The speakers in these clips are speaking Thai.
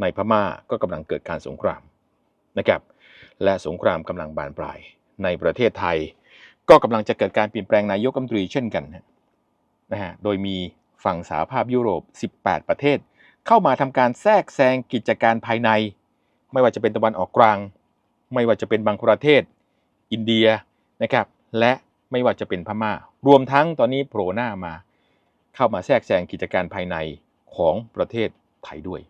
ในพม่าก็กำลังเกิดการสงครามนะครับ และสงครามกำลังบานปลาย ในประเทศไทย ก็กำลังจะเกิดการเปลี่ยนแปลงนายกรัฐมนตรีเช่นกันนะฮะโดยมีฝั่งสหภาพยุโรป 18 ประเทศ เข้ามาทำการแทรกแซงกิจการภายใน ไม่ว่าจะเป็นตะวันออกกลาง ไม่ว่าจะเป็นบางประเทศ อินเดียนะครับและไม่ว่าจะเป็นพม่า รวมทั้งตอนนี้โผล่หน้ามา เข้ามาแทรกแซงกิจการภายในของประเทศไทยด้วย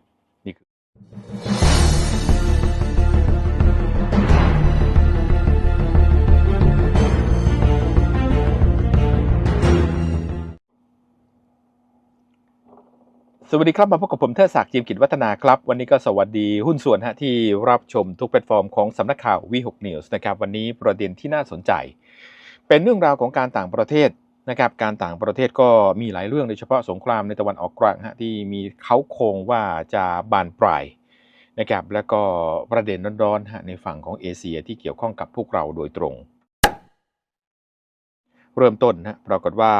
สวัสดีครับ มาพบกับผมเทอศักดิ์จิมกิจวัฒนาครับ วันนี้ก็สวัสดีหุ้นส่วนฮะที่รับชมทุกแพลตฟอร์มของสำนักข่าววีหกนิวส์นะครับ วันนี้ประเด็นที่น่าสนใจ เป็นเรื่องราวของการต่างประเทศ นะครับการต่างประเทศก็มีหลายเรื่องโดยเฉพาะสงครามในตะวันออกกลางฮะที่มีเขาโครงว่าจะบานปลายนะครับแล้วก็ประเด็นร้อนๆฮะในฝั่งของเอเชียที่เกี่ยวข้องกับพวกเราโดยตรง เริ่มต้นนะปรากฏว่า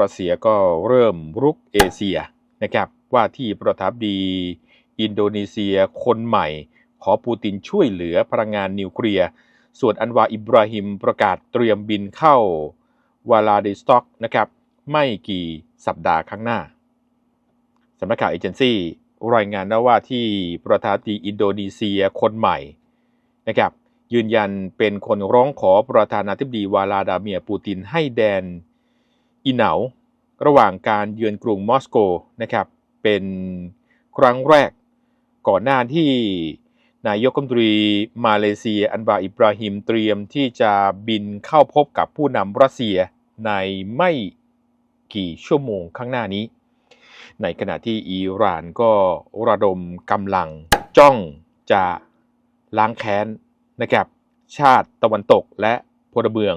รัสเซียก็เริ่มรุกเอเชียนะครับว่าที่ประธานาธิบดีอินโดนีเซียคนใหม่ ขอปูตินช่วยเหลือพลังงานนิวเคลียร์ส่วนอันวาอิบราฮิมประกาศเตรียมบินเข้า วลาดิสต็อกนะครับไม่กี่สัปดาห์ข้างหน้าสำนักข่าวเอเจนซี่รายงานนะว่าที่ประธานาธิบดีอินโดนีเซียคนใหม่นะครับยืนยันเป็นคนร้องขอประธานาธิบดีวาลาดาเมียร์ปูตินให้แดนอินเหนาระหว่างการเยือนกรุงมอสโกนะครับเป็นครั้งแรกก่อนหน้าที่นายกรัฐมนตรีมาเลเซียอันบาอิบราฮิมเตรียมที่จะบินเข้าพบกับผู้นำรัสเซีย ในไม่กี่ชั่วโมงข้างหน้านี้ ในขณะที่อิหร่านก็ระดมกำลังจ้องจะล้างแค้นนะครับชาติตะวันตกและพลเมือง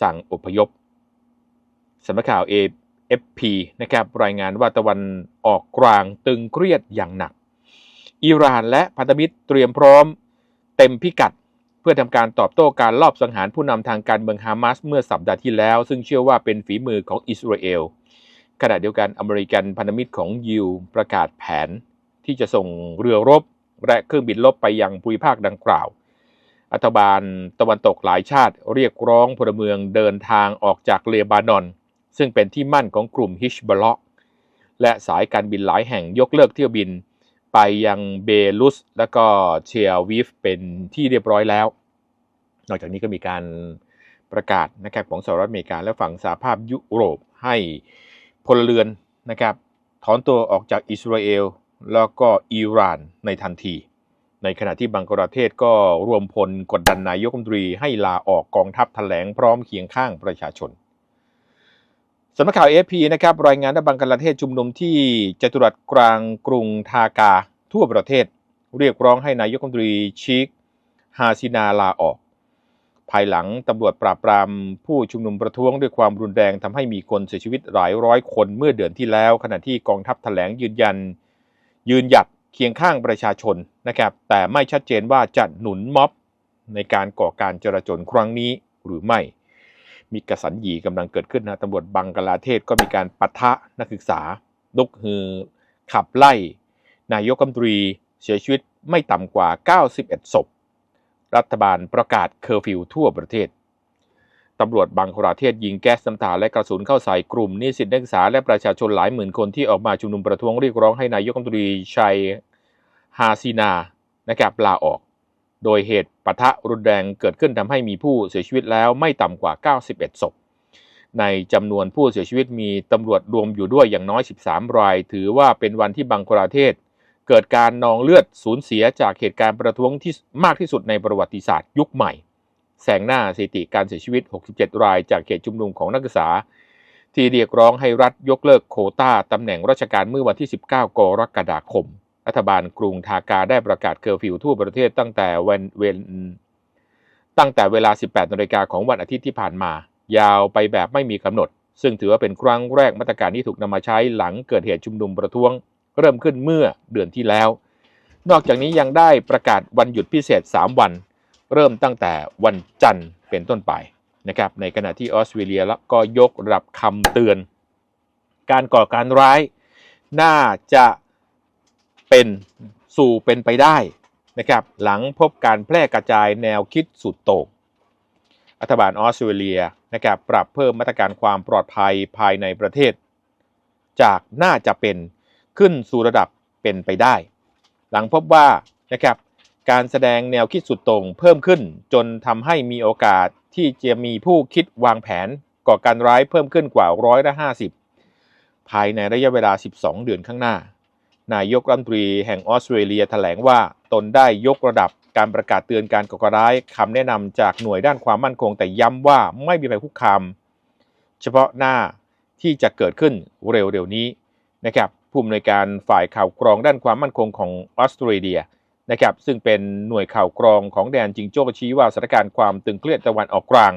สั่งอพยพสำนักข่าว AFP นะครับรายงานว่าตะวันออกกลางตึงเครียดอย่างหนัก อิหร่านและพันธมิตรเตรียมพร้อมเต็มพิกัด เพื่อทำการตอบโต้การลอบสังหารผู้นำทางการเมืองฮามาสเมื่อสัปดาห์ที่แล้ว ซึ่งเชื่อว่าเป็นฝีมือของอิสราเอลขณะเดียวกันอเมริกันพันธมิตรของยิวประกาศแผน ที่จะส่งเรือรบ และเครื่องบินรบไปยังภูมิภาคดังกล่าวรัฐบาลตะวันตกหลายชาติเรียกร้องพลเมืองเดินทางออกจากเลบานอน ซึ่งเป็นที่มั่นของกลุ่มฮิชบอลอกและสายการบินหลายแห่งยกเลิกเที่ยวบิน ไปยังเบลุสและก็เชียวิฟเป็นที่เรียบร้อยแล้ว นอกจากนี้ก็มีการประกาศนะครับของสหรัฐอเมริกาและฝั่งสหภาพยุโรปให้พลเรือนนะครับถอนตัวออกจากอิสราเอลแล้วก็อิหร่านในทันที ในขณะที่บังกลาเทศก็รวมพลกดดันนายกรัฐมนตรีให้ลาออกกองทัพแถลงพร้อมเคียงข้างประชาชน สำนักข่าวเอพีนะครับรายงานว่าบังกลาเทศชุมนุมที่จตุรัสกลางกรุงทากา ทั่วประเทศ เรียกร้องให้นายกรัฐมนตรีชิคฮาซินาลาออก ภายหลังตำรวจปราบปรามผู้ชุมนุมประท้วงด้วยความรุนแรงทำให้มีคนเสียชีวิตหลายร้อยคนเมื่อเดือนที่แล้ว ขณะที่กองทัพแถลงยืนยัน ยืนหยัดเคียงข้างประชาชนนะครับแต่ไม่ชัดเจนว่าจะหนุนม็อบในการก่อการจราจนครั้งนี้หรือไม่ มีกระสันหยีกำลังเกิดขึ้นนะตำรวจบังกลาเทศก็มีการปะทะนักศึกษาลุกฮือ ขับไล่ นายกรัฐมนตรีเสียชีวิตไม่ต่ำกว่า 91 ศพ รัฐบาลประกาศเคอร์ฟิวทั่วประเทศ ตำรวจบังกลาเทศยิงแก๊สน้ำตาและกระสุนเข้าใส่กลุ่มนิสิตนักศึกษาและประชาชนหลายหมื่นคนที่ออกมาชุมนุมประท้วงเรียกร้องให้นายกรัฐมนตรีชัยฮาซินานะครับลาออก โดยเหตุปะทะรุนแรงเกิดขึ้นทำให้มีผู้เสียชีวิตแล้วไม่ต่ำกว่า 91 ศพ ในจำนวนผู้เสียชีวิตมีตำรวจรวมอยู่ด้วยอย่างน้อย 13 ราย ถือว่าเป็นวันที่บังกลาเทศ เกิดการนองเลือดสูญเสียจากเหตุการณ์ประท้วงที่มากที่สุดในประวัติศาสตร์ยุคใหม่แสงหน้าสถิติการเสียชีวิต 67 ราย จากเหตุชุมนุมของนักศึกษา ที่เรียกร้องให้รัฐยกเลิกโคต้าตำแหน่งราชการเมื่อวันที่ 19 กรกฎาคม รัฐบาลกรุงทากาได้ประกาศเคอร์ฟิวทั่วประเทศตั้งแต่วันเวนตั้งแต่เวลา 18นาฬิกาของวันอาทิตย์ที่ผ่านมา ยาวไปแบบไม่มีกำหนด ซึ่งถือว่าเป็นครั้งแรกมาตรการที่ถูกนำมาใช้หลังเกิดเหตุชุมนุมประท้วง เริ่มขึ้นเมื่อเดือนที่แล้ว นอกจากนี้ยังได้ประกาศวันหยุดพิเศษ 3 วัน เริ่มตั้งแต่วันจันทร์เป็นต้นไปนะครับในขณะที่ออสเตรเลียแล้วก็ยกระดับคำเตือน การก่อการร้าย น่าจะ เป็นสู่เป็นไปได้นะครับหลังพบการแพร่กระจายแนวคิดสุดโต่งรัฐบาลออสเตรเลียนะครับปรับเพิ่มมาตรการความปลอดภัยภายในประเทศ จากน่าจะเป็นขึ้นสู่ระดับเป็นไปได้ หลังพบว่านะครับการแสดงแนวคิดสุดโต่งเพิ่มขึ้นจนทำให้มีโอกาสที่จะมีผู้คิดวางแผนก่อการร้ายเพิ่มขึ้นกว่าร้อยละห้าสิบภายในระยะเวลา 12 เดือนข้างหน้า นายกรัฐมนตรีแห่งออสเตรเลียแถลงว่าตนได้ยกระดับการประกาศเตือนการก่อการร้ายคำแนะนำจากหน่วยด้านความมั่นคง แต่ย้ำว่าไม่มีภัยคุกคามเฉพาะหน้าที่จะเกิดขึ้นเร็วๆนี้นะครับผู้อำนวยการฝ่ายข่าวกรองด้านความมั่นคงของออสเตรเลียนะครับซึ่งเป็นหน่วยข่าวกรองของแดนจิงโจ้ชี้ว่าสถานการณ์ความตึงเครียดตะวันออกกลาง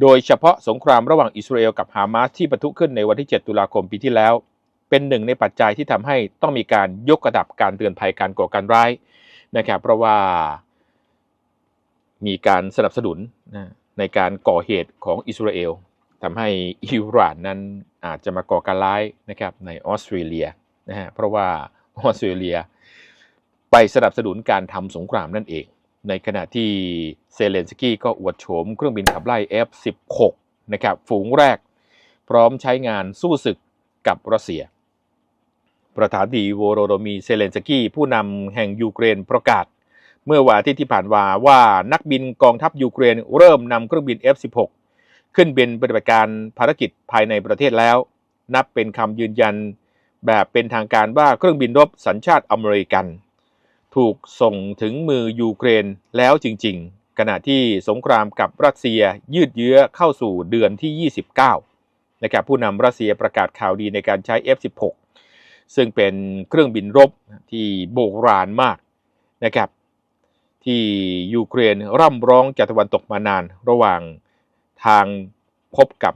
โดยเฉพาะสงครามระหว่างอิสราเอลกับฮามาสที่ปะทุขึ้นในวันที่ 7 ตุลาคมปีที่แล้ว เป็นหนึ่งในปัจจัยที่ทำให้ต้องมีการยกระดับการเตือนภัยการก่อการร้ายนะครับเพราะว่ามีการสนับสนุนนะในการก่อเหตุของอิสราเอลทำให้อิหร่านนั้นอาจจะมาก่อการร้ายนะครับในออสเตรเลียนะฮะเพราะว่าออสเตรเลีย ไปสนับสนุนการทำสงครามนั่นเอง ในขณะที่เซเลนสกี้ก็อวดโฉมเครื่องบินขับไล่ F-16 นะครับฝูงแรก พร้อมใช้งานสู้ศึกกับรัสเซีย ประธานดีโวโรโดมีเซเลนสกี้ผู้นำแห่งยูเครนประกาศ เมื่อวันอาทิตย์ที่ผ่านมาว่านักบินกองทัพยูเครนเริ่มนำเครื่องบิน F-16 ขึ้นบินปฏิบัติการภารกิจภายในประเทศแล้ว นับเป็นคำยืนยันแบบเป็นทางการว่าเครื่องบินรบสัญชาติอเมริกัน ถูกส่งถึงมือยูเครนแล้วจริงๆ ขณะที่สงครามกับรัสเซียยืดเยื้อเข้าสู่เดือนที่ 29นะครับผู้นำรัสเซียประกาศข่าวดีในการใช้ F16 ซึ่งเป็นเครื่องบินรบที่โบราณมากนะครับ ที่ยูเครนร่ำร้องจากตะวันตกมานานระหว่างทางพบกับ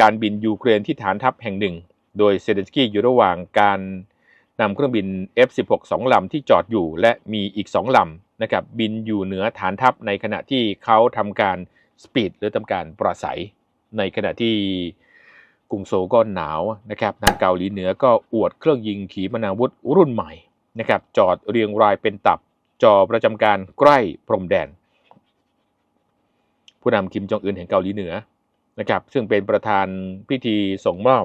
การบินยูเครนที่ฐานทัพแห่งหนึ่ง โดยเซเลนสกี้อยู่ระหว่างการนำเครื่องบิน F16 สองลำที่จอดอยู่และมีอีก 2ลำนะครับบินอยู่เหนือฐานทัพในขณะที่เขาทำการสปีดหรือทำการปราศัย ในขณะที่ กรุงโซก็หนาวนะครับทางเกาหลีเหนือก็อวดเครื่องยิงขีปนาวุธรุ่นใหม่นะครับจอดเรียงรายเป็นตับจอประจำการใกล้พรมแดน ผู้นำคิมจองอึนแห่งเกาหลีเหนือนะครับซึ่งเป็นประธานพิธีส่งมอบ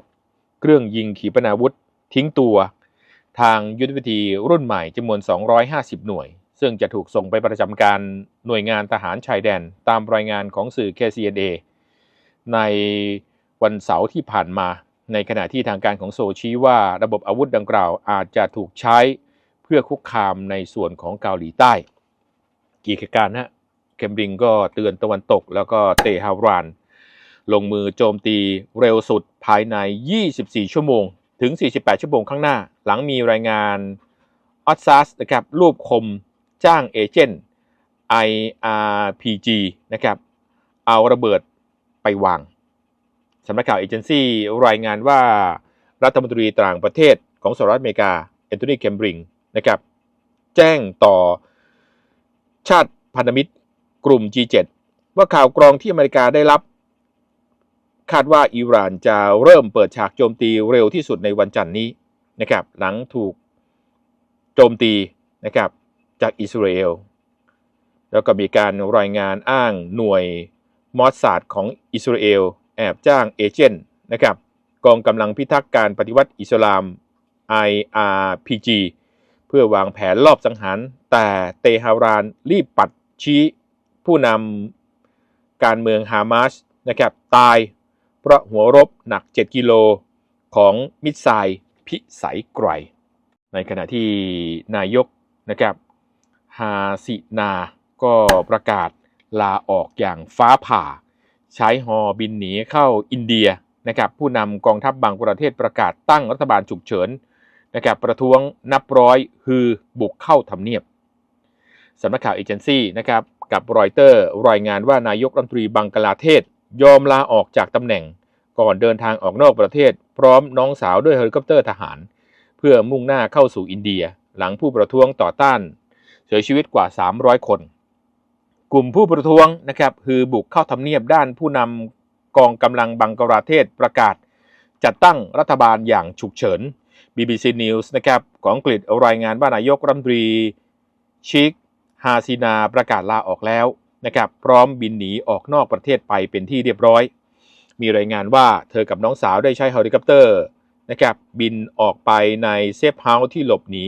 เครื่องยิงขีปนาวุธทิ้งตัว ทางยุทธวิธีรุ่นใหม่จำนวน 250 หน่วย ซึ่งจะถูกส่งไปประจำการหน่วยงานทหารชายแดน ตามรายงานของสื่อ KCNA ใน วันเสาร์ที่ผ่านมา ในขณะที่ทางการของโซชี้ว่าระบบอาวุธดังกล่าวอาจจะถูกใช้เพื่อคุกคามในส่วนของเกาหลีใต้กี่เหตุการณ์ฮะเคมบริงก็เตือนตะวันตก แล้วก็เตฮาราน ลงมือโจมตีเร็วสุดภายใน 24 ชั่วโมง ถึง 48 ชั่วโมงข้างหน้า หลังมีรายงานออสซัสนะครับรูปคมจ้างเอเจนต์ IRPG นะครับเอาระเบิดไปวาง สำนักข่าวเอเจนซี่รายงานว่ารัฐมนตรีต่างประเทศของสหรัฐอเมริกาแอนโทนีเคมบริงนะครับแจ้งต่อชาติพันธมิตรกลุ่ม G7 ว่าข่าวกรองที่อเมริกาได้รับ คาดว่าอิหร่านจะเริ่มเปิดฉากโจมตีเร็วที่สุดในวันจันทร์นี้นะครับหลังถูกโจมตีนะครับจากอิสราเอลแล้วก็มีการรายงานอ้างหน่วยมอสซาดของอิสราเอล แอบจ้างเอเจนต์นะครับกองกำลังพิทักษ์การปฏิวัติอิสลาม IRPG เพื่อวางแผนลอบสังหาร แต่เตฮารานรีบปัดชี้ผู้นำการเมืองฮามาสนะครับตายเพราะหัวรบหนัก 7 กิโลของมิสไซพิสัยไกร ในขณะที่นายกนะครับฮาสินา ก็ประกาศลาออกอย่างฟ้าผ่า ใช้ฮอบินหนีเข้าอินเดียนะครับผู้นำกองทัพบบางประเทศประกาศตั้งรัฐบาลฉุกเฉินนะครับประท้วงนับร้อยฮือบุกเข้าทำเนียบสำนักข่าวเอเจนซี่นะครับกับรอยเตอร์รายงานว่านายกรัฐมนตรีบังกลาเทศ ยอมลาออกจากตำแหน่ง ก่อนเดินทางออกนอกประเทศ พร้อมน้องสาวด้วยเฮลิคอปเตอร์ทหาร เพื่อมุ่งหน้าเข้าสู่อินเดีย หลังผู้ประท้วงต่อต้าน เสียชีวิตกว่า 300 คน กลุ่มผู้ประท้วงนะครับคือบุกเข้าทำเนียบด้านผู้นำกองกำลังบังกลาเทศประกาศ จัดตั้งรัฐบาลอย่างฉุกเฉิน BBC News นะครับของอังกฤษรายงานว่านายกรัฐมนตรีชิคฮาซินาประกาศลาออกแล้วนะครับพร้อมบินหนีออกนอกประเทศไปเป็นที่เรียบร้อย มีรายงานว่าเธอกับน้องสาวได้ใช้เฮลิคอปเตอร์นะครับบินออกไปในเซฟเฮาส์ที่หลบหนี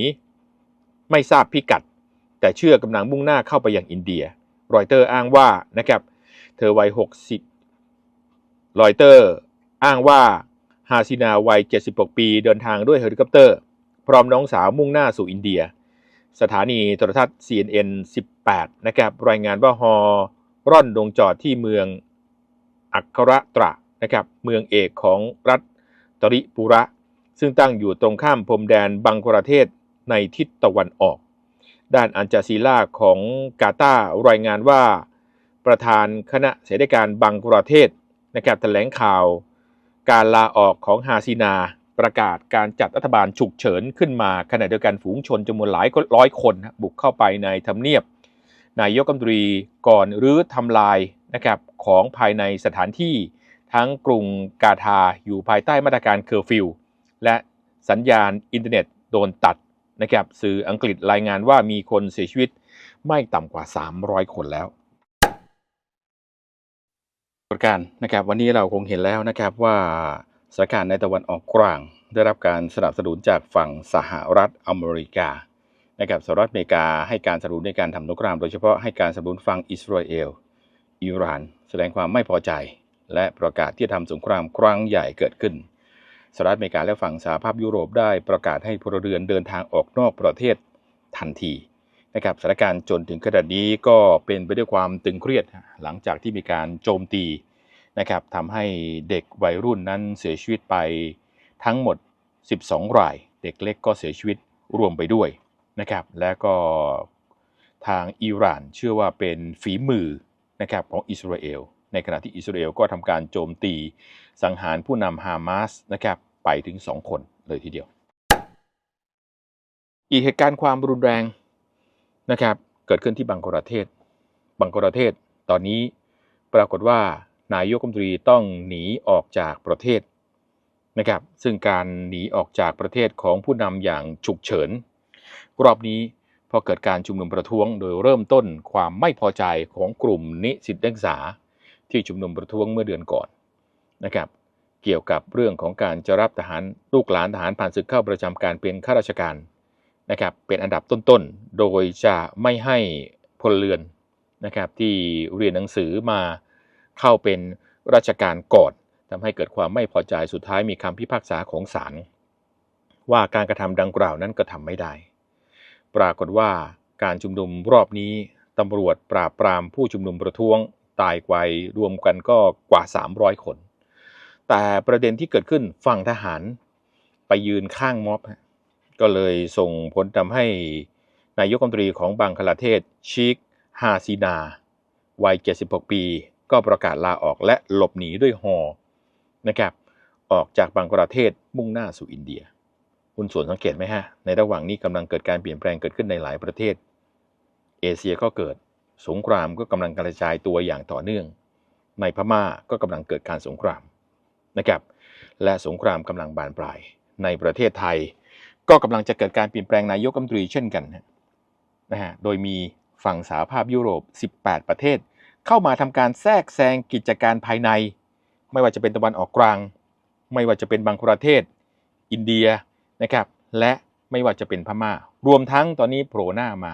ไม่ทราบพิกัด แต่เชื่อกำลังมุ่งหน้าเข้าไปยังอินเดีย รอยเตอร์อ้างว่านะครับเธอวัย 60 รอยเตอร์อ้างว่าฮาซินาวัย 76 ปีเดินทางด้วยเฮลิคอปเตอร์ พร้อมน้องสาวมุ่งหน้าสู่อินเดีย สถานีโทรทัศน์ CNN 18 นะครับ รายงานว่าฮอร่อนลงจอดที่เมืองอัครตระนะครับเมืองเอกของรัฐตริปุระ ซึ่งตั้งอยู่ตรงข้ามพรมแดนบังกลาเทศในทิศตะวันออก ด้านอันจาซีล่าของกาตาร์รายงานว่า ประธานคณะเสนาการบังกลาเทศนะครับแถลงข่าว การลาออกของฮาซินาประกาศการจัดรัฐบาลฉุกเฉินขึ้นมาขณะเดียวกันฝูงชนจำนวนหลายร้อยคนบุกเข้าไปในทำเนียบ นายกรัฐมนตรีก่อนรื้อทำลายนะครับของภายในสถานที่ทั้งกรุงกาทาอยู่ภายใต้มาตรการเคอร์ฟิวและสัญญาณอินเทอร์เน็ตโดนตัด นะครับสื่ออังกฤษรายงานว่ามีคนเสียชีวิตไม่ต่ำกว่า 300 คนแล้วประการนะครับวันนี้เราคงเห็นแล้วนะครับว่าสถานการณ์ในตะวันออกกลาง ได้รับการสนับสนุนจากฝั่งสหรัฐอเมริกานะครับสหรัฐอเมริกาให้การสนับสนุนในการทำสงคราม โดยเฉพาะให้การสนับสนุนฝั่งอิสราเอลอิหร่าน แสดงความไม่พอใจ และประกาศที่จะทำสงครามครั้งใหญ่เกิดขึ้น สหรัฐอเมริกาและฝั่งสหภาพยุโรปได้ประกาศให้พลเรือนเดินทางออกนอกประเทศทันทีนะครับสถานการณ์จนถึงขนาดนี้ก็เป็นไปด้วยความตึงเครียด หลังจากที่มีการโจมตีนะครับทำให้เด็กวัยรุ่นนั้นเสียชีวิตไปทั้งหมด 12 ราย เด็กเล็กก็เสียชีวิตรวมไปด้วยนะครับและก็ทางอิหร่านเชื่อว่าเป็นฝีมือนะครับของอิสราเอล ในขณะที่อิสราเอลก็ทำการโจมตีสังหารผู้นำฮามาสนะครับไปถึง 2 คนเลยทีเดียว อีกเหตุการณ์ความรุนแรงนะครับเกิดขึ้นที่บังกลาเทศ บังกลาเทศตอนนี้ปรากฏว่านายกรัฐมนตรีต้องหนีออกจากประเทศนะครับซึ่งการหนีออกจากประเทศของผู้นำอย่างฉุกเฉิน รอบนี้พอเกิดการชุมนุมประท้วงโดยเริ่มต้นความไม่พอใจของกลุ่มนิสิตนักศึกษา ที่ชุมนุมประท้วงเมื่อเดือนก่อนนะครับ เกี่ยวกับเรื่องของการจะรับทหารลูกหลานทหารผ่านศึกเข้าประจำการเป็นข้าราชการนะครับเป็นอันดับต้นๆ โดยจะไม่ให้พลเรือนนะครับที่เรียนหนังสือมาเข้าเป็นราชการก่อนทำให้เกิดความไม่พอใจสุดท้ายมีคำพิพากษาของศาลว่าการกระทำดังกล่าวนั้นกระทำไม่ได้ ปรากฏว่าการชุมนุมรอบนี้ตำรวจปราบปรามผู้ชุมนุมประท้วง ตายไวรวมกันก็กว่า 300 คน แต่ประเด็นที่เกิดขึ้นฝั่งทหารไปยืนข้างม็อบ ก็เลยส่งผลทำให้นายกรัฐมนตรีของบังคลาเทศชิคฮาซินา วัย 76 ปี ก็ประกาศลาออกและหลบหนีด้วยฮอนะครับออกจากบังคลาเทศมุ่งหน้าสู่อินเดีย คุณส่วนสังเกตไหมฮะ ในระหว่างนี้กำลังเกิดการเปลี่ยนแปลงเกิดขึ้นในหลายประเทศ เอเชียก็เกิด สงครามก็กำลังกระจายตัวอย่างต่อเนื่อง ในพม่าก็กำลังเกิดการสงครามนะครับ และสงครามกำลังบานปลาย ในประเทศไทย ก็กำลังจะเกิดการเปลี่ยนแปลงนายกรัฐมนตรีเช่นกันนะฮะ โดยมีฝั่งสหภาพยุโรป 18 ประเทศ เข้ามาทำการแทรกแซงกิจการภายใน ไม่ว่าจะเป็นตะวันออกกลาง ไม่ว่าจะเป็นบังคลาเทศ อินเดียนะครับ และไม่ว่าจะเป็นพม่า รวมทั้งตอนนี้โผล่หน้ามา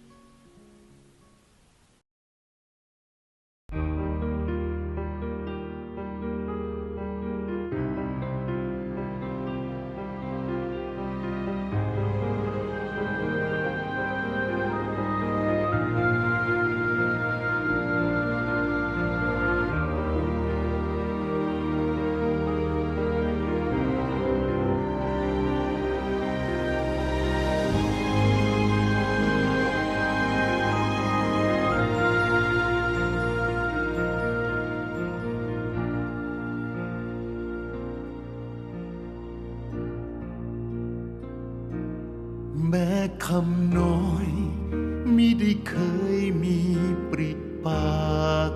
ำน้อยมิได้เคยมีปริปาก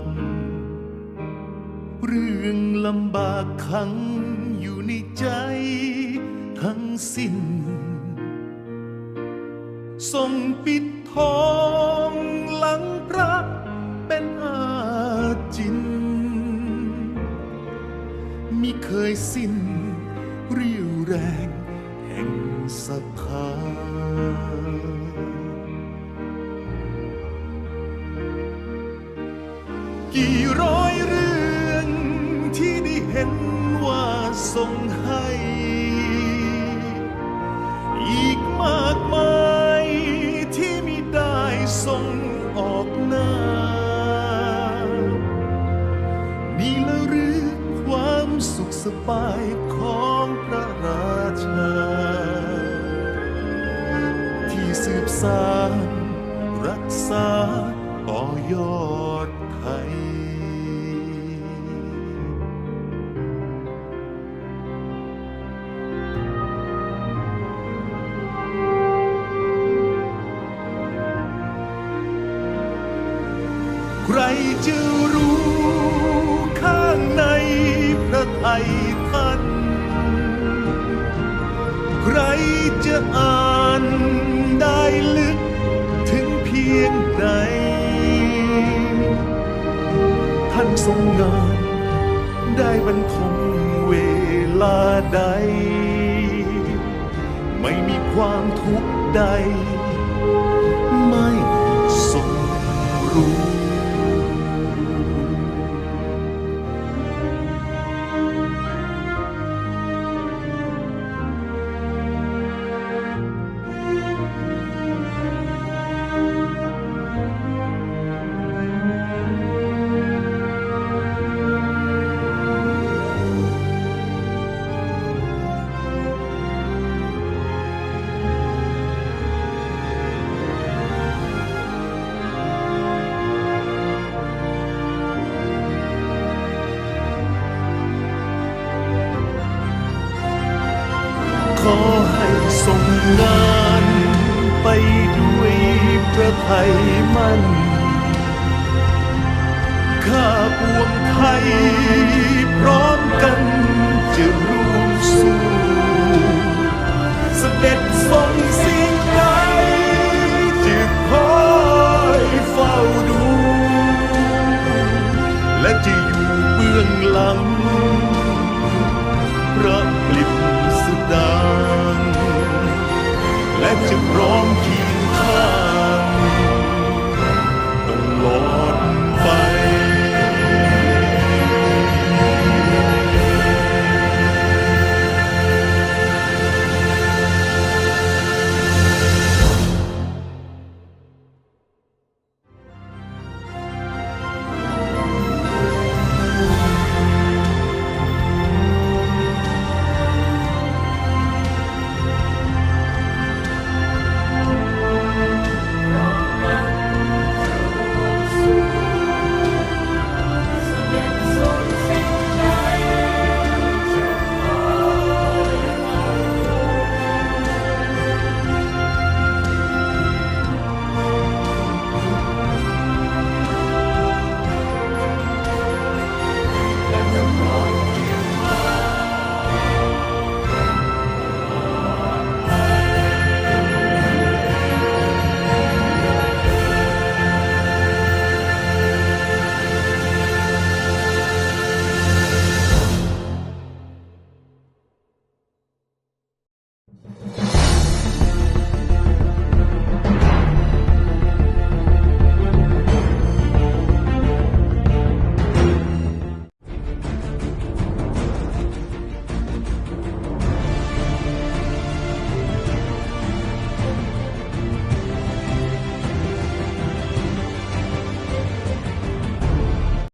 เรื่องลำบากขังอยู่ในใจทั้งสิ้นทรงปิดทองหลังพระเป็นอาจินมิเคยสิ้น สุขสบายของพระราชา ที่สืบสานรักษาต่อยอด พระไทยท่านใครจะอ่านได้ลึกถึงเพียงใดท่านทรงงานได้บรรทมเวลาใด ไม่มีความทุกข์ใด ไม่ทรงรู้